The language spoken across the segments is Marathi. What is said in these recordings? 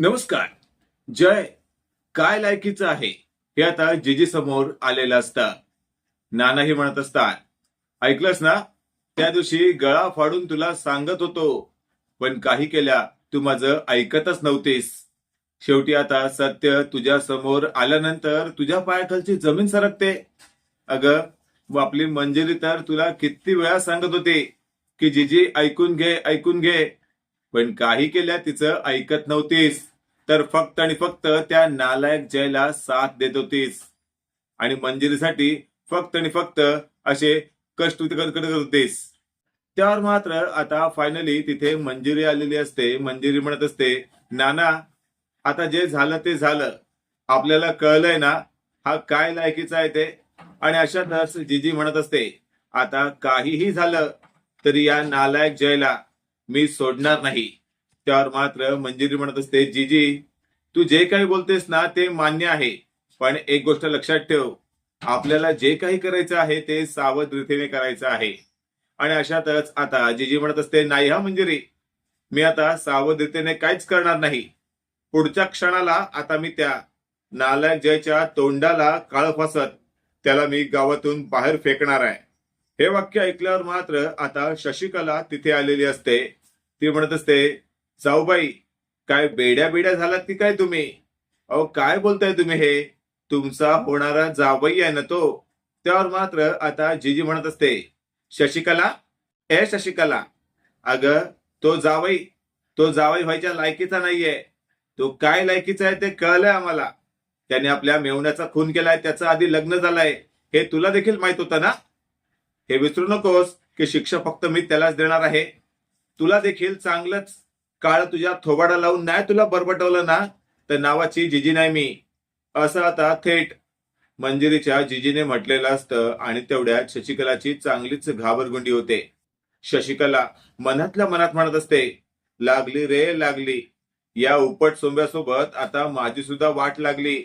नमस्कार. जय. काय लायकीचं आहे? हे आता जीजी समोर आलेलं असतं. नानाही म्हणत असतात ऐकलंस ना? त्या दिवशी गळा फाडून तुला सांगत होतो. पण काही केल्या तू माझं ऐकतच नव्हतीस. शेवटी आता सत्य तुझ्या समोर आल्यानंतर तुझ्या पायाखालची जमीन सरकते. अगं व आपली मंजिरी तर तुला किती वेळा सांगत होती की जिजी ऐकून घे ऐकून घे. पण काही केल्या तिचं ऐकत नव्हतीस. तर फक्त आणि फक्त त्या नालायक जयला साथ देत होतीस. आणि मंजिरीसाठी फक्त आणि फक्त असे कष्ट करत होतीस. त्यावर मात्र आता फायनली तिथे मंजिरी आलेली असते. मंजिरी म्हणत असते नाना आता जे झालं ते झालं. आपल्याला कळलंय ना हा काय लायकीचा आहे ते? आणि अशा नर्स जीजी म्हणत असते आता काहीही झालं तरी या नालायक जयला मी सोडणार नाही. त्यावर मात्र मंजिरी म्हणत असते जीजी तू जे काही बोलतेस ना ते मान्य आहे. पण एक गोष्ट लक्षात ठेव आपल्याला जे काही करायचं आहे ते सावध रीतीने करायचं आहे. आणि अशातच आता जीजी म्हणत असते नाही हा मंजिरी मी आता सावध रीतीने काहीच करणार नाही. पुढच्या क्षणाला आता मी त्या नालायक जयच्या तोंडाला काळ फासत त्याला मी गावातून बाहेर फेकणार आहे. हे वाक्य ऐकल्यावर मात्र आता शशिकला तिथे आलेली असते. ती म्हणत असते जाऊबाई काय बेड्या बेड्या झालात की काय तुम्ही? अहो काय बोलताय तुम्ही हे? तुमचा होणारा जावई आहे ना तो. त्यावर मात्र आता जीजी म्हणत असते शशिकला ए शशिकला अग तो जावई तो जावई व्हायच्या लायकीचा नाहीये. तो काय लायकीचा आहे ते कळलंय आम्हाला. त्याने आपल्या मेवण्याचा खून केलाय त्याचं आधी लग्न झालंय. हे तुला देखील माहीत होतं ना? हे विसरू नकोस की शिक्षा फक्त मी त्यालाच देणार आहे. तुला देखील चांगलंच काळ तुझ्या थोबाडा लावून नाही तुला बरबटवलं ना? तर नावाची जिजी नाही मी. असं आता थेट मंजिरीच्या जिजीने म्हटलेलं असतं आणि तेवढ्यात शशिकलाची चांगलीच घाबरगुंडी होते. शशिकला मनातल्या मनात म्हणत असते लागली रे लागली. या उपट सोंब्यासोबत आता माझी सुद्धा वाट लागली.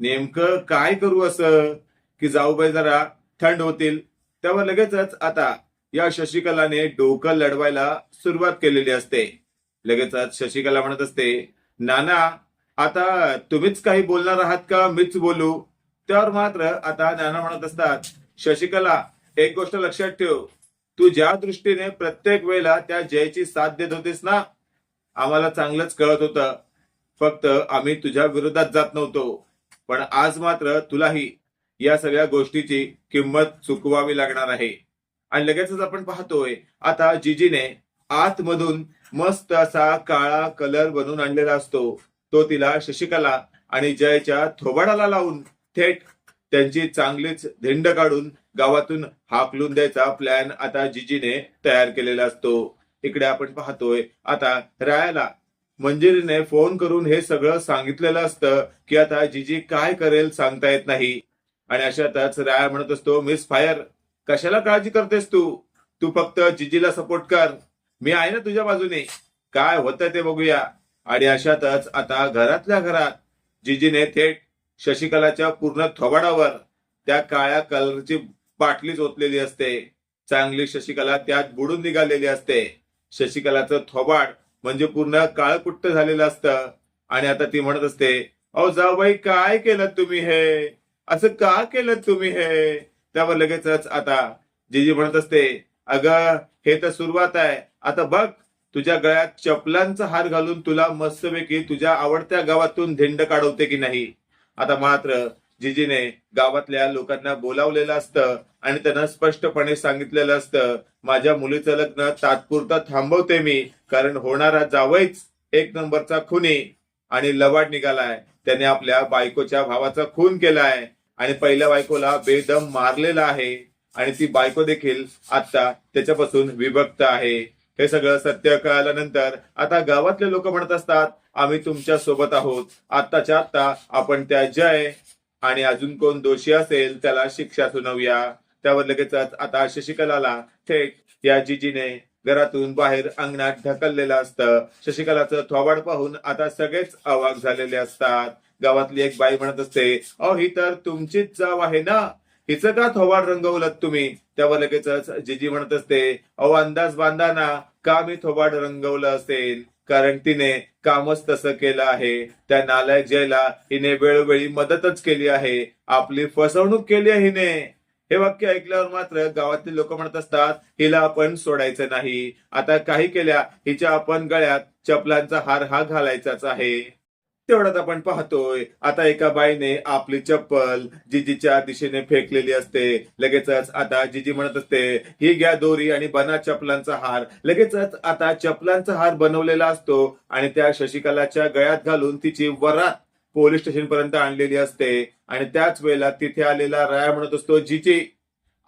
नेमकं काय करू असं? की जाऊबाई जरा थंड होतील. तेव्हा लगेचच आता या शशिकलाने डोकं लढवायला सुरुवात केलेली असते. लगेचच शशिकला म्हणत असते नाना आता तुम्हीच काही बोलणार आहात का? मीच बोलू. त्यावर मात्र आता नाना म्हणत असतात शशिकला एक गोष्ट लक्षात ठेव. तू ज्या दृष्टीने प्रत्येक वेळेला त्या जयची साथ देत होतीस ना आम्हाला चांगलंच कळत होतं. फक्त आम्ही तुझ्या विरोधात जात नव्हतो. पण आज मात्र तुलाही या सगळ्या गोष्टीची किंमत चुकवावी लागणार आहे. आणि लगेचच आपण पाहतोय आता जीजीने आतमधून मस्त असा काळा कलर बनवून आणलेला असतो. तो तिला शशिकला आणि जयच्या थोबाडाला लावून थेट त्यांची चांगलीच धिंड काढून गावातून हाकलून द्यायचा प्लॅन आता जिजीने तयार केलेला असतो. इकडे आपण पाहतोय आता रायाला मंजिरीने फोन करून हे सगळं सांगितलेलं असतं की आता जिजी काय करेल सांगता येत नाही. आणि अशातच राया म्हणत असतो मिस फायर कशाला काळजी करतेस तू? तू फक्त जिजीला सपोर्ट कर. मी आहे ना तुझ्या बाजूने. काय होतं ते बघूया. आणि अशातच आता घरातल्या घरात जिजीने थेट शशिकलाच्या पूर्ण थोबाडावर त्या काळ्या कलरची बाटलीच ओतलेली असते. चांगली शशिकला त्यात बुडून निघालेली असते. शशिकलाचं थोबाड म्हणजे पूर्ण काळकुट्ट झालेलं असतं. आणि आता ती म्हणत असते अहो जाऊबाई काय केलं तुम्ही हे? असं का केलं तुम्ही हे? त्यावर लगेचच आता जिजी म्हणत असते अगं हे तर सुरुवात आहे. आता बघ तुझ्या गळ्यात चपलांचा हार घालून तुला मस्तपैकी तुझ्या आवडत्या गावातून धिंड काढवते की नाही? आता मात्र जिजीने गावातल्या लोकांना बोलावलेलं असतं आणि त्यांना स्पष्टपणे सांगितलेलं असतं माझ्या मुलीचं लग्न तात्पुरता थांबवते मी कारण होणारा जावईच एक नंबरचा खुनी आणि लवाड निघालाय. त्याने आपल्या बायकोच्या भावाचा खून केलाय आणि पहिल्या बायकोला बेदम मारलेला आहे आणि ती बायको देखील आता त्याच्यापासून विभक्त आहे. हे सगळं सत्य कळाल्यानंतर आता गावातले लोक म्हणत असतात आम्ही तुमच्यासोबत आहोत. आत्ताच्या आत्ता आपण त्या जय आणि अजून कोण दोषी असेल त्याला शिक्षा सुनावूया. त्यावर लगेचच आता शशिकलाला थेट या जिजीने घरातून बाहेर अंगणात ढकललेलं असतं. शशिकलाचं थोबाड पाहून आता सगळेच अवाक झालेले असतात. गावातली एक बाई म्हणत असते अहो ही तर तुमचीच जाव आहे ना. हिचं का थोबाड रंगवलं तुम्ही. त्यावर लगेचच जिजी म्हणत असते अहो अंदाज बांधाना का मी थोबाड रंगवलं असेल? कारण तिने कामच तसं केलं आहे. त्या नालायक जयला हिने वेळोवेळी मदतच केली आहे. आपली फसवणूक केली आहे हिने. हे वाक्य ऐकल्यावर मात्र गावातील लोक म्हणत असतात हिला आपण सोडायचं नाही. आता काही केल्या हिच्या आपण गळ्यात चपलांचा हार हा घालायचाच आहे. तेवढ्यात आपण पाहतोय आता एका बाईने आपली चप्पल जिजीच्या दिशेने फेकलेली असते. लगेचच आता जिजी म्हणत असते ही घ्या दोरी आणि बना चपलांचा हार. लगेचच आता चपलांचा हार बनवलेला असतो आणि त्या शशिकलाच्या गळ्यात घालून तिची वरात पोलीस स्टेशन पर्यंत आणलेली असते. आणि त्याच वेळेला तिथे आलेला राया म्हणत असतो जिजी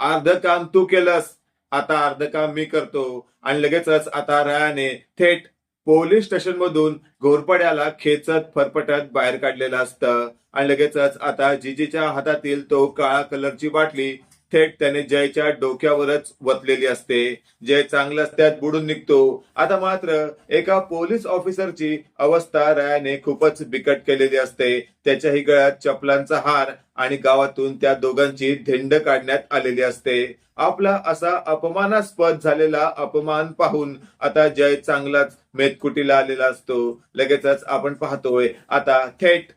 अर्ध काम तू केलंस. आता अर्ध काम मी करतो. आणि लगेचच आता रायाने थेट पोलीस स्टेशन मधून घोरपड्याला खेचत फरफटत बाहेर काढलेलं असतं. आणि लगेचच आता जीजीच्या हातातील तो काळा कलरची बाटली थेट त्याने जयच्या डोक्यावरच वतलेली असते. जय चांगलाच त्यात बुडून निघतो. आता मात्र एका पोलीस ऑफिसरची अवस्था रायाने खूपच बिकट केलेली असते. त्याच्याही गळ्यात चपलांचा हार आणि गावातून त्या दोघांची धिंड काढण्यात आलेली असते. आपला असा अपमानास्पद झालेला अपमान पाहून आता जय चांगलाच मेतकुटीला आलेला असतो. लगेचच आपण पाहतोय. आता थेट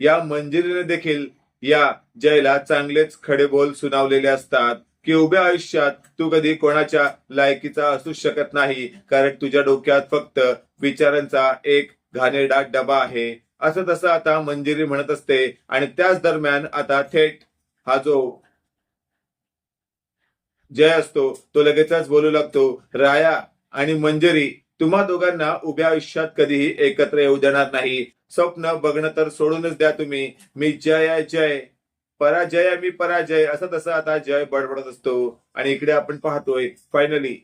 या मंजिरीने देखील या जयला चांगलेच खडे बोल सुनावलेले असतात. की उभ्या आयुष्यात तू कधी कोणाच्या लायकीचा असू शकत नाही कारण तुझ्या डोक्यात फक्त विचारांचा एक घाणेरडा डबा आहे. असं तसं आता मंजिरी म्हणत असते आणि त्याच दरम्यान आता थेट हा जो जय असतो तो लगेचच बोलू लागतो राया आणि मंजरी तुम्हा दोघांना उभ्या आयुष्यात कधीही एकत्र येऊ देणार नाही. स्वप्न बघणं तर सोडूनच द्या तुम्ही. मी जय जय. पराजय आहे मी पराजय. असं तसं आता जय बडबडत असतो. आणि इकडे आपण पाहतोय फायनली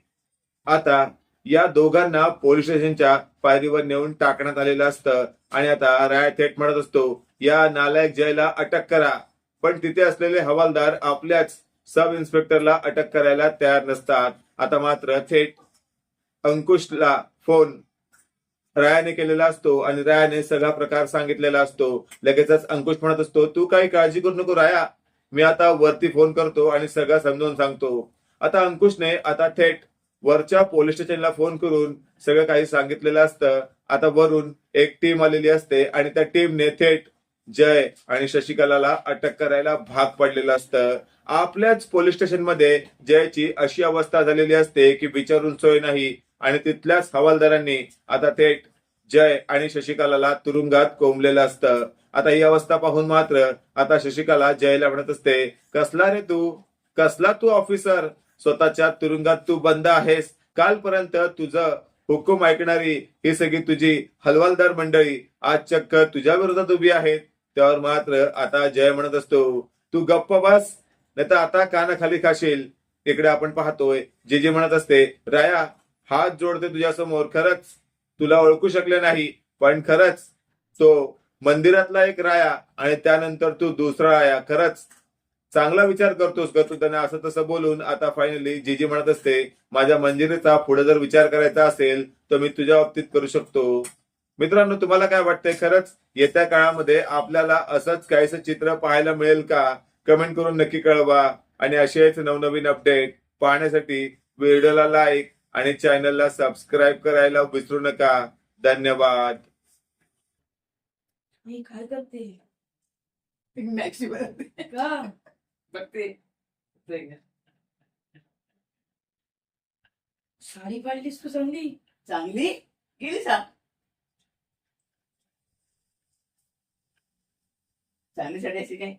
आता या दोघांना पोलीस स्टेशनच्या पायरीवर नेऊन टाकण्यात आलेलं असतं. आणि आता राय थेट म्हणत असतो या नालायक जयला अटक करा. पण तिथे असलेले हवालदार आपल्याच सब इन्स्पेक्टरला अटक करायला तयार नसतात. आता मात्र थेट अंकुशला फोन रायाने केलेला असतो आणि रायाने सगळा प्रकार सांगितलेला असतो. लगेचच अंकुश म्हणत असतो तू काही काळजी करू नको राया. मी आता वरती फोन करतो आणि सगळं समजावून सांगतो. आता अंकुशने आता थेट वरच्या पोलीस स्टेशनला फोन करून सगळं काही सांगितलेलं असतं. आता वरून एक टीम आलेली असते आणि त्या टीमने थेट जय आणि शशिकलाला अटक करायला भाग पडलेलं असतं. आपल्याच पोलीस स्टेशनमध्ये जयची अशी अवस्था झालेली असते की विचारून सोय नाही. आणि तिथल्याच हवालदारांनी आता थेट जय आणि शशिकलाला तुरुंगात कोंबलेलं असतं. आता ही अवस्था पाहून मात्र आता शशिकला जयला म्हणत असते कसला रे तू? कसला तू ऑफिसर स्वतःच्या तुरुंगात तू बंद आहेस? कालपर्यंत तुझं हुकूम ऐकणारी ही सगळी तुझी हलवालदार मंडळी आज चक्क तुझ्या विरोधात उभी आहेत. त्यावर मात्र आता जय म्हणत असतो तू गप्प बस नाही तर आता कानाखाली खाशील. इकडे आपण पाहतोय जे जे म्हणत असते राया हात जोडते तुझ्या समोर खरंच. तुला ओळखू शकले नाही पण खरंच तो मंदिरातला एक राया आणि त्यानंतर तू दुसरा राया खरंच. चांगला विचार करतोस का तू त्यांना असं तसं बोलून आता फायनली जी जी म्हणत असते माझ्या मंजिरीचा पुढे जर विचार करायचा असेल तर मी तुझ्या बाबतीत करू शकतो. मित्रांनो तुम्हाला काय वाटतंय? खरंच येत्या काळामध्ये आपल्याला असंच काहीसं चित्र पाहायला मिळेल का? कमेंट करून नक्की कळवा. आणि असेच नवनवीन अपडेट पाहण्यासाठी व्हिडिओला लाईक आणि चॅनलला सबस्क्राईब करायला विसरू नका. धन्यवाद. मी काय करते? मॅक्सी बनवते. का? बघते. साडी पाडलीस तू चांगली? चांगली? गेली सांग. चांगली साडी अशी काय?